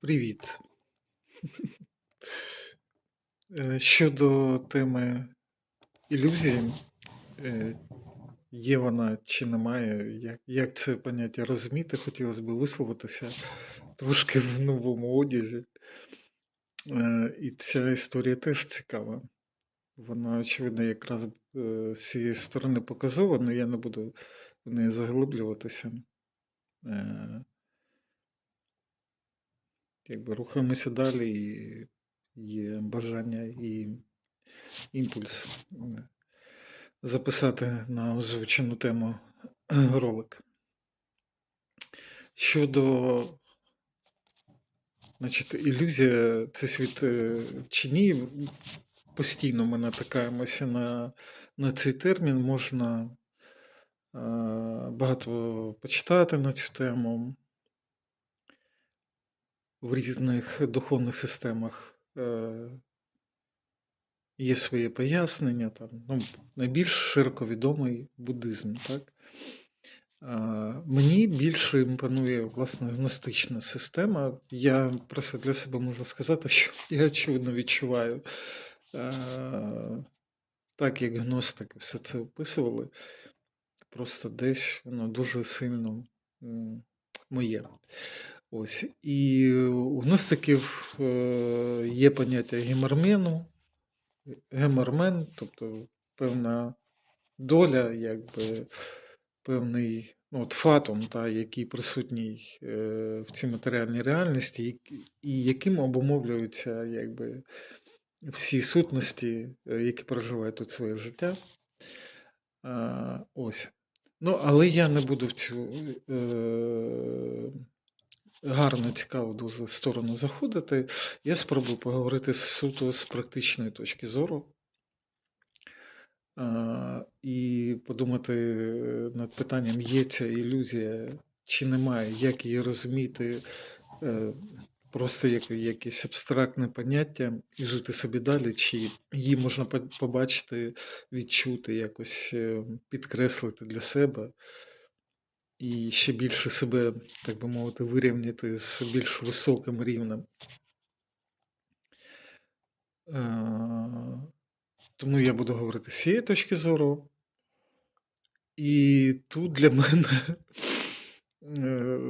Привіт. Е, Щодо теми ілюзії, е, є вона чи немає, як, це поняття розуміти, хотілося б висловитися трошки в новому одязі. Е, І ця історія теж цікава. Вона, очевидно, якраз з цієї сторони показова, але я не буду в неї заглиблюватися. Якби рухаємося далі, і є бажання і імпульс записати на озвучену тему е, ролик. Щодо, значить, ілюзія, це світ е, чи ні, постійно ми натикаємося на, на цей термін, можна багато почитати на цю тему в різних духовних системах. е, Є своє пояснення, там, ну, найбільш широко відомий буддизм. Так? Мені більше імпонує власне гностична система. Я просто для себе можу сказати, що я очевидно відчуваю, а, так як гностики все це описували, просто десь воно дуже сильно моє. Ось. І у гностиків е, є поняття гемармену, гемармен, тобто певна доля, якби певний ну, от фатум, та, який присутній е, в цій матеріальній реальності, і, яким обумовлюються якби, всі сутності, е, які проживають тут своє життя. Ось. Ну, але я не буду в цю е, гарну, цікаву дуже сторону заходити. Я спробую поговорити суто з практичної точки зору. І подумати над питанням, є ця ілюзія чи немає, як її розуміти, е, просто як якесь абстрактне поняття і жити собі далі, чи її можна побачити, відчути, якось е, підкреслити для себе і ще більше себе, так би мовити, вирівняти з більш високим рівнем. Е, Тому я буду говорити з цієї точки зору. І тут для мене е,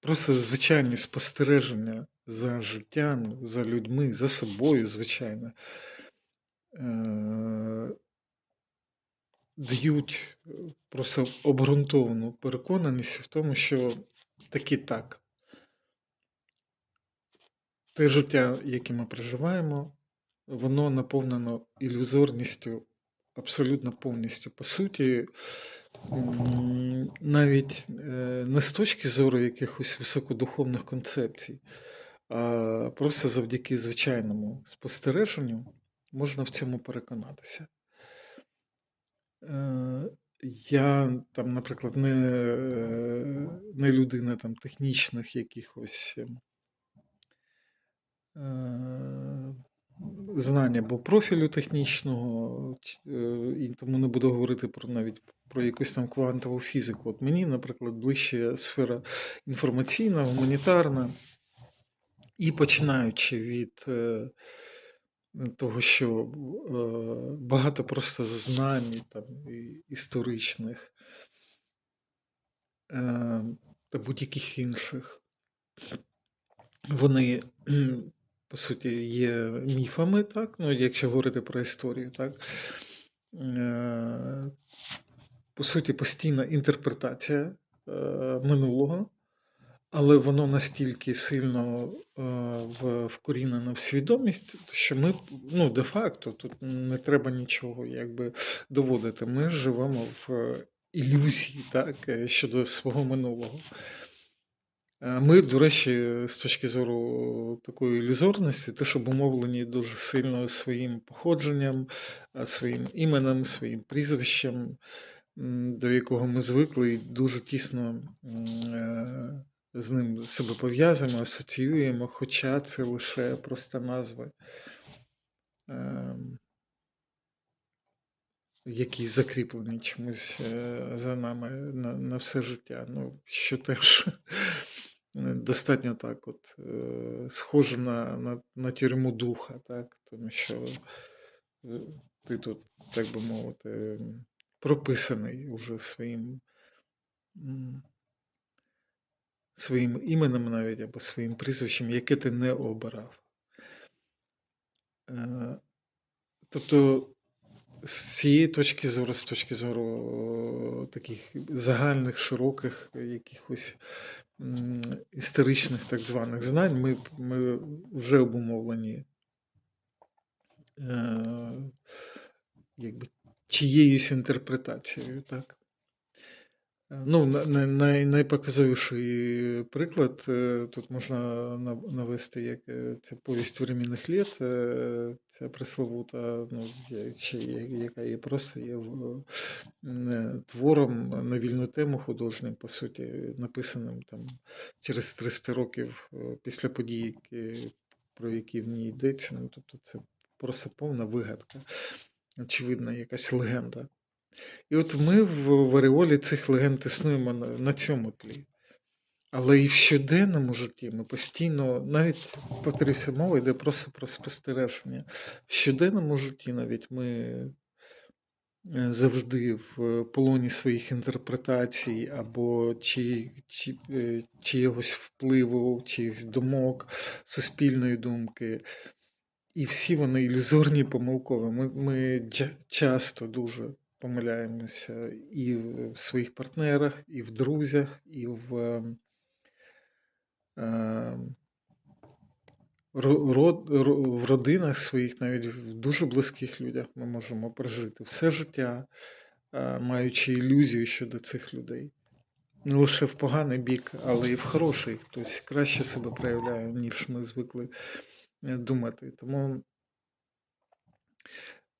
просто звичайні спостереження за життям, за людьми, за собою, звичайно, е, дають е, просто обґрунтовану переконаність в тому, що таки так. Те життя, яке ми проживаємо, воно наповнено ілюзорністю абсолютно повністю. По суті, навіть е, не з точки зору якихось високодуховних концепцій, а просто завдяки звичайному спостереженню можна в цьому переконатися. Е, Я там, наприклад, не, е, не людина там технічних якихось ем, е, знань або профілю технічного, і тому не буду говорити про навіть про якусь там квантову фізику. От мені, наприклад, ближче сфера інформаційна, гуманітарна, і починаючи від того, що е, багато просто знань там, історичних е, та будь-яких інших, вони, по суті, є міфами, так? Ну, якщо говорити про історію, так? Е, По суті, постійна інтерпретація минулого, але воно настільки сильно е, вкорінено в свідомість, що ми, ну, де-факто, тут не треба нічого якби доводити. Ми живемо в ілюзії, так, е, щодо свого минулого. Е, Ми, до речі, з точки зору такої ілюзорності, теж обумовлені дуже сильно своїм походженням, е, своїм іменем, своїм прізвищем, до якого ми звикли і дуже тісно е, з ним себе пов'язуємо, асоціюємо, хоча це лише просто назви, ем, які закріплені чомусь е, за нами на, на все життя. Ну, що теж достатньо так от е, схоже на, на, на тюрму духа, так? Тому що е, ти тут, так би мовити, прописаний уже своїм, своїм іменем навіть або своїм прізвищем, яке ти не обирав. Е, Тобто, з цієї точки зору, з точки зору таких загальних, широких якихось історичних так званих знань, ми, ми вже обумовлені е, якби, чиєюсь інтерпретацією, так? Ну, на- на- най, найпоказовіший приклад е, тут можна навести, як це повість временних літ, е, ця пресловута, ну, яка є просто є е, твором на вільну тему художнім, по суті, написаним там через 300 років після подій, про які в ній йдеться. Ну, тобто це просто повна вигадка, очевидно, якась легенда. І от ми в в ореолі цих легенд існуємо на, на цьому тлі. Але і в щоденному житті ми постійно, навіть повторюся, мова йде просто про спостереження. В щоденному житті навіть ми е, завжди в полоні своїх інтерпретацій або чи, чи, е, чиєгось впливу, чиїхось думок, суспільної думки. І всі вони ілюзорні помилкові. Ми, ми часто дуже помиляємося і в своїх партнерах, і в друзях, і в ро- в родинах своїх, навіть в дуже близьких людях ми можемо прожити все життя, е, маючи ілюзію щодо цих людей. Не лише в поганий бік, але і в хороший. Хтось краще себе проявляє, ніж ми звикли е, думати. Тому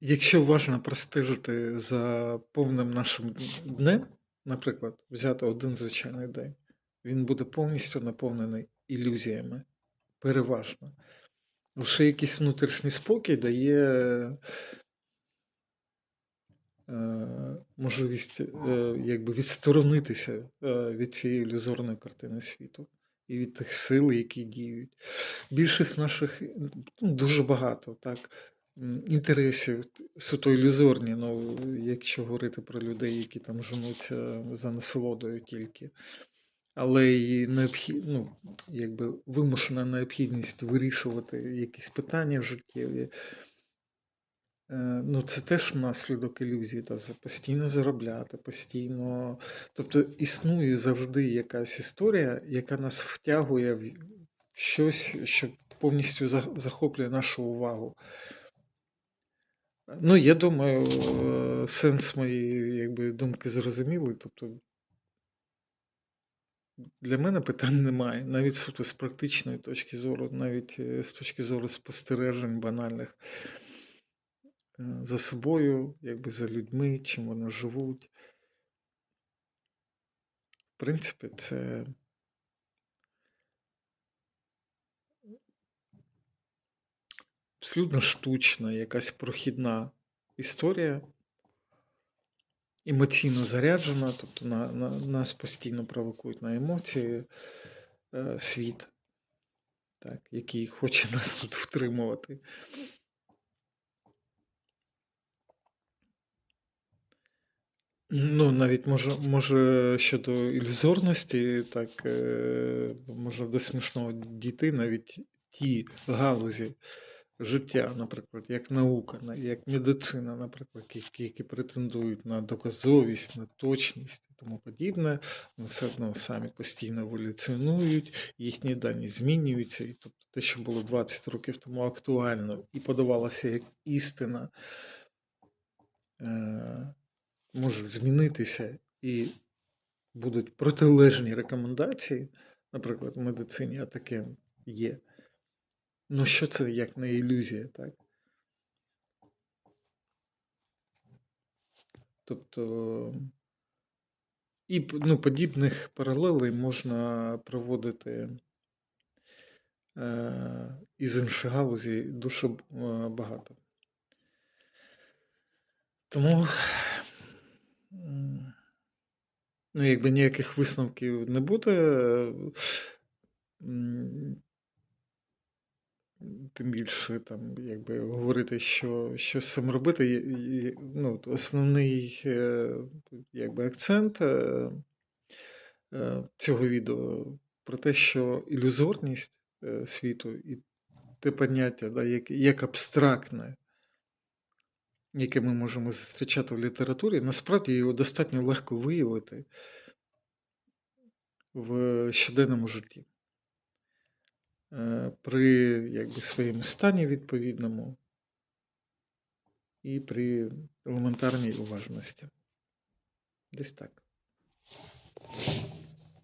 Якщо уважно простежити за повним нашим днем, наприклад, взяти один звичайний день, він буде повністю наповнений ілюзіями, переважно. Лише якийсь внутрішній спокій дає е, можливість е, якби відсторонитися е, від цієї ілюзорної картини світу і від тих сил, які діють. Більшість наших ну, дуже багато так, м, інтересів суто ілюзорні, ну, якщо говорити про людей, які там женуться за насолодою тільки. Але і необхід, ну, якби вимушена необхідність вирішувати якісь питання життєві. Е, Ну, це теж наслідок ілюзії, та постійно заробляти, постійно. Тобто існує завжди якась історія, яка нас втягує в щось, що повністю захоплює нашу увагу. Ну, я думаю, е, сенс моєї якби, думки зрозумілий. Тобто, для мене питань немає. Навіть суто з практичної точки зору, навіть е, з точки зору спостережень банальних е, за собою, якби за людьми, чим вони живуть. В принципі, це абсолютно штучна, якась прохідна історія, емоційно заряджена, тобто на, на, нас постійно провокують на емоції е, світ, так, який хоче нас тут втримувати. Ну, навіть може, може щодо ілюзорності, так е, може до смішного дійти навіть ті галузі життя, наприклад, як наука, як медицина, наприклад, які, які претендують на доказовість, на точність і тому подібне, вони все одно самі постійно еволюціонують, їхні дані змінюються, і тобто те, що було 20 років тому актуально і подавалося як істина. Е, може змінитися і будуть протилежні рекомендації, наприклад, в медицині, а таке є. Ну, що це як не ілюзія, так? Тобто, і ну, подібних паралелей можна проводити е, із інших галузей дуже е, багато. Тому, ну, якби ніяких висновків не буде. Тим більше там, якби говорити, що, що з цим робити, ну, основний е, якби акцент е, е, цього відео про те, що ілюзорність світу і те поняття, да, як, як абстрактне, яке ми можемо зустрічати в літературі, насправді його достатньо легко виявити в щоденному житті. Е, При якби, своєму стані відповідному і при елементарній уважності. Десь так.